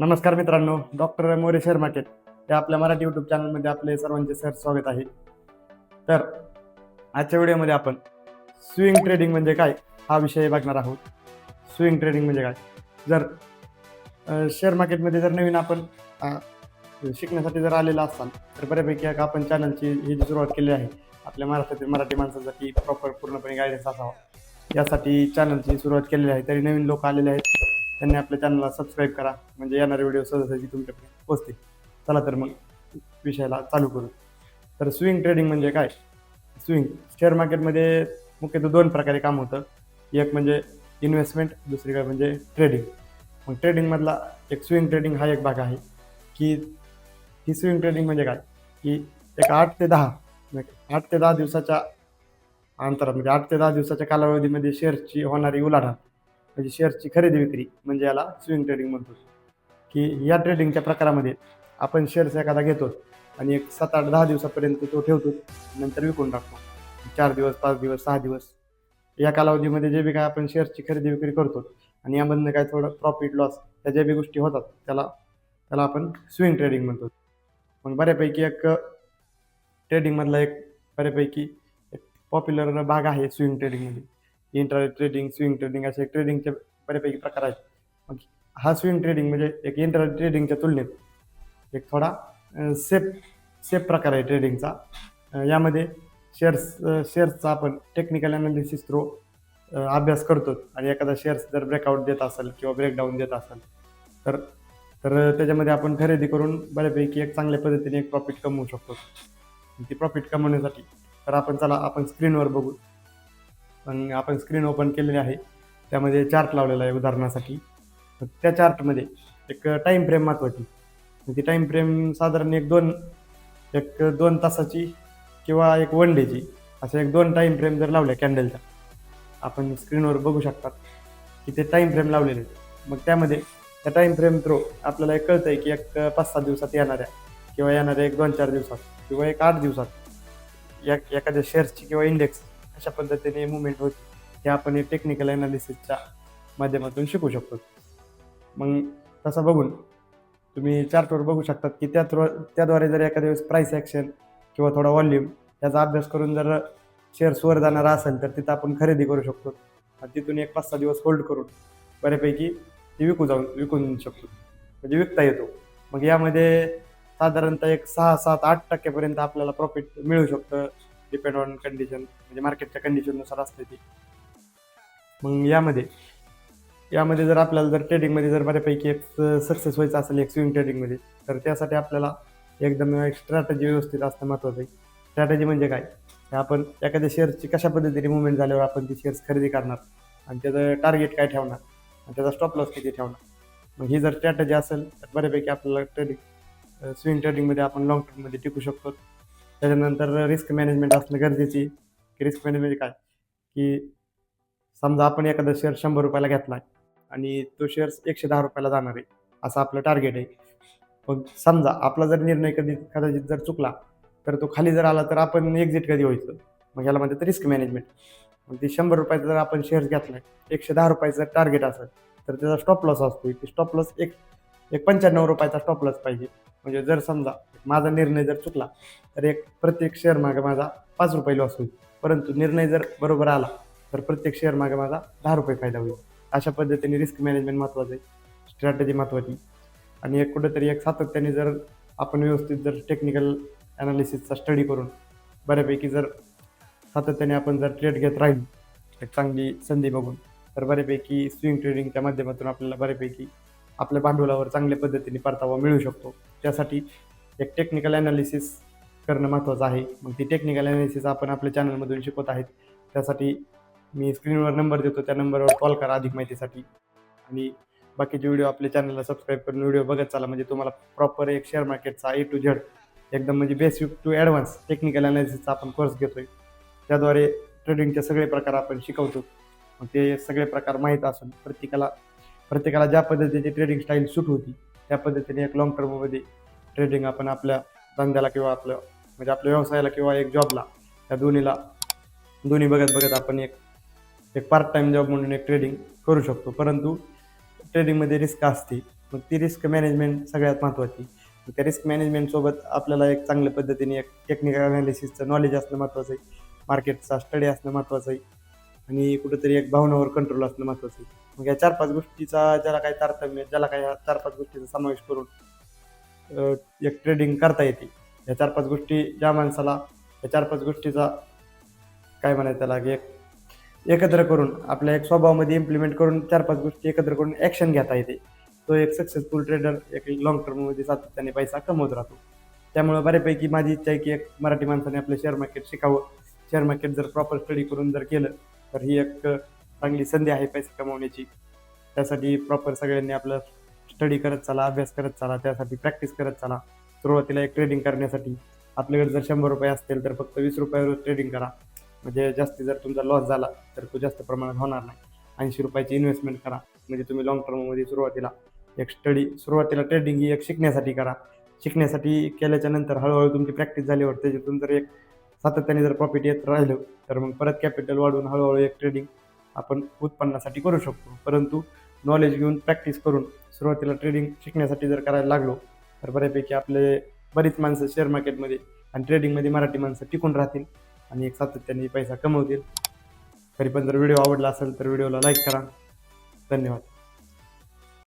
नमस्कार मित्रांनो doctor More share market या आपल्या मराठी यूट्यूब चॅनलमध्ये आपले सर्वांचे सर स्वागत आहे. तर आजच्या व्हिडिओमध्ये आपण स्विंग ट्रेडिंग म्हणजे काय हा विषय बघणार आहोत. स्विंग ट्रेडिंग म्हणजे काय? जर शेअर मार्केटमध्ये जर नवीन आपण शिकण्यासाठी जर आलेला असाल तर बऱ्यापैकी एक आपण चॅनलची ही जी सुरुवात केली आहे आपल्या महाराष्ट्रातील मराठी माणसासाठी प्रॉपर पूर्णपणे गायडन्स असावा. यासाठी चॅनलची सुरुवात केलेली आहे तरी नवीन लोक आलेले आहेत. त्यांनी आपल्या चॅनलला सबस्क्राईब करा. म्हणजे येणारे व्हिडिओ सहजासहजी तुमच्याकडे पोचतील चला तर मग विषयाला चालू करू. तर स्विंग ट्रेडिंग म्हणजे काय? स्विंग शेअर मार्केटमध्ये मुख्यतः दोन प्रकारे काम होतं. एक म्हणजे इन्व्हेस्टमेंट दुसरी काय म्हणजे ट्रेडिंग मग ट्रेडिंगमधला एक स्विंग ट्रेडिंग हा एक भाग आहे की ही स्विंग ट्रेडिंग म्हणजे काय? की एक आठ ते दहा आठ ते दहा दिवसाच्या अंतरात म्हणजे आठ ते दहा दिवसाच्या कालावधीमध्ये शेअरची होणारी उलाढाल. म्हणजे शेअरची खरेदी विक्री म्हणजे याला स्विंग ट्रेडिंग म्हणतो. की या ट्रेडिंगच्या प्रकारामध्ये आपण शेअर्स एखादा घेतो आणि एक सात आठ दहा दिवसापर्यंत तो ठेवतो नंतर विकून टाकतो. चार दिवस पाच दिवस सहा दिवस. या कालावधीमध्ये जे बी काय आपण शेअर्सची खरेदी विक्री करतो आणि यामधनं काय थोडं प्रॉफिट लॉस त्या ज्या बी गोष्टी होतात त्याला त्याला आपण स्विंग ट्रेडिंग म्हणतो. मग बऱ्यापैकी एक ट्रेडिंगमधला एक बऱ्यापैकी एक पॉप्युलर भाग आहे स्विंग ट्रेडिंगमध्ये इंटर ट्रेडिंग स्विंग ट्रेडिंग असे ट्रेडिंगचे बऱ्यापैकी प्रकार आहेत. मग हा स्विंग ट्रेडिंग म्हणजे एक इंटर ट्रेडिंगच्या तुलनेत एक थोडा सेफ सेफ प्रकार आहे ट्रेडिंगचा यामध्ये शेअर्स शेअर्सचा आपण टेक्निकल अनालिसिस थ्रू अभ्यास करतो आणि एखादा शेअर्स जर ब्रेकआउट देत असेल किंवा ब्रेकडाऊन देत असेल तर तर त्याच्यामध्ये आपण खरेदी करून बऱ्यापैकी एक चांगल्या पद्धतीने एक प्रॉफिट कमवू शकतो. ती प्रॉफिट कमवण्यासाठी तर आपण चला आपण स्क्रीनवर बघू. पण आपण स्क्रीन ओपन केलेली आहे. त्यामध्ये चार्ट लावलेला आहे उदाहरणासाठी. त्या चार्टमध्ये एक टाईम फ्रेम महत्त्वाची ती टाईम फ्रेम साधारण एक दोन एक दोन तासाची किंवा एक वन डेची अशा एक दोन टाईम फ्रेम जर लावल्या कॅन्डलच्या आपण स्क्रीनवर बघू शकतात की ते टाईम फ्रेम लावलेले आहेत. मग त्यामध्ये त्या टाईम फ्रेम थ्रू आपल्याला एक कळतं आहे की एक पाच सहा दिवसात येणाऱ्या किंवा येणाऱ्या एक दोन चार दिवसात किंवा एक आठ दिवसात या एखाद्या शेअर्सची किंवा इंडेक्स अशा पद्धतीने मुवमेंट होती. हे आपण हे टेक्निकल ॲनालिसिसच्या माध्यमातून शिकू शकतो. मग तसं बघून तुम्ही चार्टवर बघू शकतात की त्या त्याद्वारे जर एखाद्या वेळेस प्राईस ॲक्शन किंवा थोडा व्हॉल्यूम याचा अभ्यास करून जर शेअर्स वर जाणारा असेल तर तिथं आपण खरेदी करू शकतो. आणि तिथून एक पाच सहा दिवस होल्ड करून बऱ्यापैकी ती विकू जाऊन विकून शकतो. म्हणजे विकता येतो. मग यामध्ये साधारणतः एक सहा सात आठ टक्क्यापर्यंत आपल्याला प्रॉफिट मिळू शकतं. डिपेंड ऑन कंडिशन म्हणजे मार्केटच्या कंडिशननुसार असते ती. मग यामध्ये यामध्ये जर आपल्याला जर ट्रेडिंगमध्ये जर बऱ्यापैकी एक सक्सेस व्हायचं असेल एक स्विंग ट्रेडिंगमध्ये तर त्यासाठी आपल्याला एकदम एक स्ट्रॅटजी व्यवस्थित असणं महत्त्वाचं आहे. स्ट्रॅटजी म्हणजे काय? आपण एखाद्या शेअर्सची कशा पद्धतीने मुवमेंट झाल्यावर आपण ती शेअर्स खरेदी करणार आणि त्याचं टार्गेट काय ठेवणार आणि त्याचा स्टॉप लॉस किती ठेवणार. मग ही जर स्ट्रॅटजी असेल तर बऱ्यापैकी आपल्याला ट्रेडिंग स्विंग ट्रेडिंगमध्ये आपण लॉंग टर्ममध्ये टिकू शकतो. त्याच्यानंतर रिस्क मॅनेजमेंट असणं गरजेची. की रिस्क मॅनेजमेंट काय? की समजा आपण एखादा शेअर शंभर रुपयाला घेतला आणि तो शेअर्स एकशे दहा रुपयाला जाणार आहे असं आपलं टार्गेट आहे. पण समजा आपला जर निर्णय कधी कदाचित जर चुकला तर तो खाली जर आला तर आपण एक्झिट कधी व्हायचं? मग याला म्हणतात रिस्क मॅनेजमेंट मग ते शंभर रुपयाचा जर आपण शेअर्स घेतला एकशे दहा रुपयाचं टार्गेट असेल तर त्याचा स्टॉप लॉस असतो की स्टॉप लॉस एक एक पंच्याण्णव रुपयाचा स्टॉप लॉस पाहिजे. म्हणजे जर समजा माझा निर्णय जर चुकला तर एक प्रत्येक शेअर मागे माझा पाच रुपये लॉस होईल. परंतु निर्णय जर बरोबर आला तर प्रत्येक शेअर मागे माझा दहा रुपये फायदा होईल. अशा पद्धतीने रिस्क मॅनेजमेंट महत्त्वाचं आहे. स्ट्रॅटेजी महत्त्वाची आणि एक कुठेतरी एक सातत्याने जर आपण व्यवस्थित जर टेक्निकल ॲनालिसिसचा स्टडी करून बऱ्यापैकी जर सातत्याने आपण जर ट्रेड घेत राहील एक चांगली संधी बघून तर बऱ्यापैकी स्विंग ट्रेडिंगच्या माध्यमातून आपल्याला बऱ्यापैकी आपल्या भांडवलावर चांगल्या पद्धतीने परतावा मिळू शकतो. त्यासाठी एक टेक्निकल ॲनालिसिस करणं महत्त्वाचं आहे. मग ती टेक्निकल ॲनालिसिस आपण आपल्या चॅनलमधून शिकवत आहेत. त्यासाठी मी स्क्रीनवर नंबर देतो. त्या नंबरवर कॉल करा अधिक माहितीसाठी. आणि बाकीचे व्हिडिओ आपल्या चॅनलला सबस्क्राईब करून व्हिडिओ बघत चाला. म्हणजे तुम्हाला प्रॉपर एक शेअर मार्केटचा ए टू झेड एकदम म्हणजे बेसिक टू ॲडव्हान्स टेक्निकल अनालिसिसचा आपण कोर्स घेतोय. त्याद्वारे ट्रेडिंगचे सगळे प्रकार आपण शिकवतो. मग ते सगळे प्रकार माहीत असून प्रत्येकाला प्रत्येकाला ज्या पद्धतीची ट्रेडिंग स्टाईल सूट होती त्या पद्धतीने एक लॉंग टर्ममध्ये ट्रेडिंग आपण आपल्या धंद्याला किंवा आपलं म्हणजे आपल्या व्यवसायाला किंवा एक जॉबला त्या दोन्हीला दोन्ही बघत बघत आपण एक एक पार्ट टाईम जॉब म्हणून एक ट्रेडिंग करू शकतो. परंतु ट्रेडिंगमध्ये रिस्क असते. मग ती रिस्क मॅनेजमेंट सगळ्यात महत्त्वाची त्या रिस्क मॅनेजमेंटसोबत आपल्याला एक चांगल्या पद्धतीने एक टेक्निकल अनालिसिसचं नॉलेज असणं महत्त्वाचं आहे. मार्केटचा स्टडी असणं महत्त्वाचं आहे. आणि कुठेतरी एक भावनावर कंट्रोल असणं महत्त्वाचं आहे. मग या चार पाच गोष्टीचा ज्याला काही तारतम्य ज्याला काही ह्या चार पाच गोष्टीचा समावेश करून एक ट्रेडिंग करता येते. या चार पाच गोष्टी ज्या माणसाला या चार पाच गोष्टीचा काय म्हणायचं त्याला की एक एकत्र करून आपल्या एक स्वभावामध्ये इम्प्लिमेंट करून चार पाच गोष्टी एकत्र करून ॲक्शन घेता येते. तो एक सक्सेसफुल ट्रेडर एक लॉंग टर्ममध्ये सातत्याने पैसा कमवत राहतो. त्यामुळे बऱ्यापैकी माझी इच्छा आहे की एक मराठी माणसाने आपलं शेअर मार्केट शिकावं. शेअर मार्केट जर प्रॉपर स्टडी करून जर केलं तर ही एक चांगली संधी आहे पैसे कमवण्याची. त्यासाठी प्रॉपर सगळ्यांनी आपलं स्टडी करत चाला अभ्यास करत चाला त्यासाठी प्रॅक्टिस करत चाला. सुरुवातीला एक ट्रेडिंग करण्यासाठी. आपल्याकडे जर शंभर रुपये असतील तर फक्त वीस रुपयावर ट्रेडिंग करा. म्हणजे जास्ती जर तुमचा लॉस झाला तर तो जास्त प्रमाणात होणार नाही. ऐंशी रुपयाची इन्व्हेस्टमेंट करा. म्हणजे तुम्ही लॉंग टर्ममध्ये सुरुवातीला एक स्टडी सुरुवातीला ट्रेडिंग ही एक शिकण्यासाठी करा. शिकण्यासाठी केल्याच्यानंतर हळूहळू तुमची प्रॅक्टिस झाल्यावर त्याच्यातून जर एक सातत्याने जर प्रॉफिट येत राहिलं तर मग परत कॅपिटल वाढवून हळूहळू एक ट्रेडिंग आपण उत्पन्नासाठी करू शकतो. परंतु नॉलेज घेऊन प्रॅक्टिस करून सुरुवातीला ट्रेडिंग शिकण्यासाठी जर करायला लागलो तर बऱ्यापैकी आपले बरीच माणसं शेअर मार्केटमध्ये आणि ट्रेडिंगमध्ये मराठी माणसं टिकून राहतील आणि एक सातत्याने पैसा कमवतील. तरी पण जर व्हिडिओ आवडला असेल तर व्हिडिओला लाईक करा. धन्यवाद.